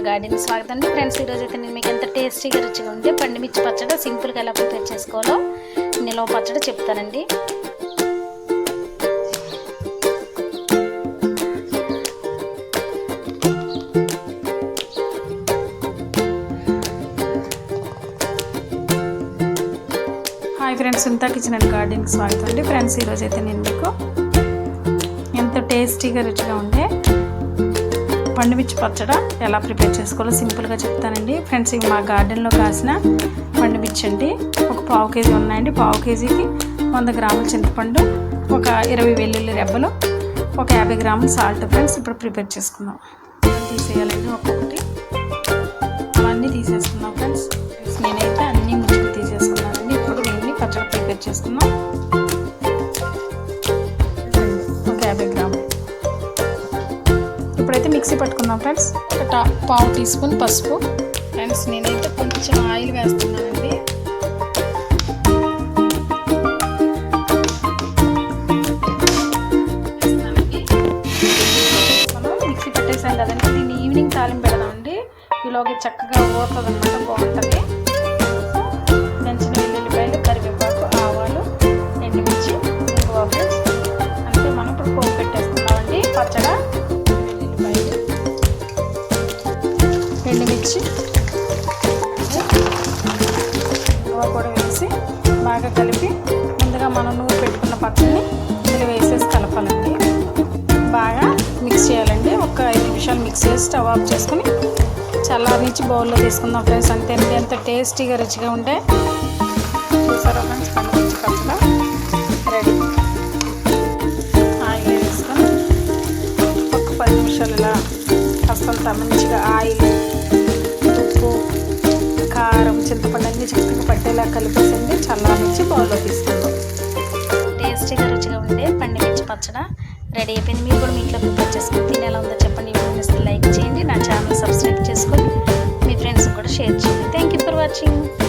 Kitchen garden స్వాగతం. అండి friends ఈరోజు అయితే నేను మీకు ఎంత టేస్టీగా రుచిగా ఉంటే పండుమిర్చి పచ్చడి సింపుల్గా ఎలా ప్రిపేర్ చేసుకోవాలో నిలవ పచ్చడి చెప్తానండి. హాయ్ ఫ్రెండ్స్ ఇంతా కిచెన్ అండ్ గార్డెన్కి స్వాగతం అండి. ఫ్రెండ్స్ ఈరోజు అయితే నేను మీకు ఎంతో టేస్టీగా రుచిగా ఉండే పండుమిర్చి పచ్చడ ఎలా ప్రిపేర్ చేసుకోవాలో సింపుల్గా చెప్తానండి. ఫ్రెండ్స్ ఇవి మా గార్డెన్లో కాసిన పండుమిర్చి అండి. ఒక పావు కేజీ ఉన్నాయండి. పావు కేజీకి వంద గ్రాముల చింతపండు ఒక ఇరవై వెల్లుల్లి రెబ్బలు ఒక యాభై గ్రాముల సాల్ట్ ఫ్రెండ్స్ ఇప్పుడు ప్రిపేర్ చేసుకుందాం. తీసేయాలండి ఒక్కొక్కటి. అవన్నీ తీసేసుకుందాం ఫ్రెండ్స్. నేనైతే అన్ని ముచ్చులు తీసేసుకున్నానండి. ఇప్పుడు దీన్ని పచ్చడి ప్రిపేర్ చేసుకుందాం. ఇప్పుడైతే మిక్సీ పట్టుకుందాం ఫ్రెండ్స్. ఒక పావు టీ స్పూన్ పసుపు. ఫ్రెండ్స్ నేనైతే కొంచెం ఆయిల్ వేస్తున్నానండి. మిక్సీ పెట్టేసాను కదండి. దీన్ని ఈవినింగ్ తాలింపు పెడదామండి. ఈలోకి చక్కగా ఊరుతుంది అనమాట బాగుంటుంది. ఇంగువ కూడా వేసి బాగా కలిపి ముందుగా మనం నూనె పెట్టుకున్న పచ్చడిని ఇందులో వేసేసి కలపాలండి. బాగా మిక్స్ చేయాలండి. ఒక ఐదు నిమిషాలు మిక్స్ చేసి స్టవ్ ఆఫ్ చేసుకుని చల్లారించి బౌల్లో తీసుకుందాం ఫ్రెండ్స్. అంతే అండి. ఎంత టేస్టీగా రుచిగా ఉంటే చూసారా ఫ్రెండ్స్? కనిపించి పచ్చడ రెడీ ఆయిల్ వేసుకొని ఒక పది నిమిషాలు ఇలా కాస్తంత మంచిగా ఆయిల్ ఉప్పు కారం చింతపండు అన్ని చక్కగా పట్టేలా కలిపేసింది చల్లారించి బౌల్లో తీసుకుందాం. టేస్టీగా రుచిగా ఉండే పండు మిర్చి పచ్చడ రెడీ అయిపోయింది. మీరు కూడా మీ ఇంట్లో ప్రిపేర్ చేసుకుని తిని ఎలా ఉందో చెప్పండి. వీడియో లైక్ చేయండి. నా ఛానల్ సబ్స్క్రైబ్ చేసుకొని మీ ఫ్రెండ్స్ కూడా షేర్ చేయండి. Thank you for watching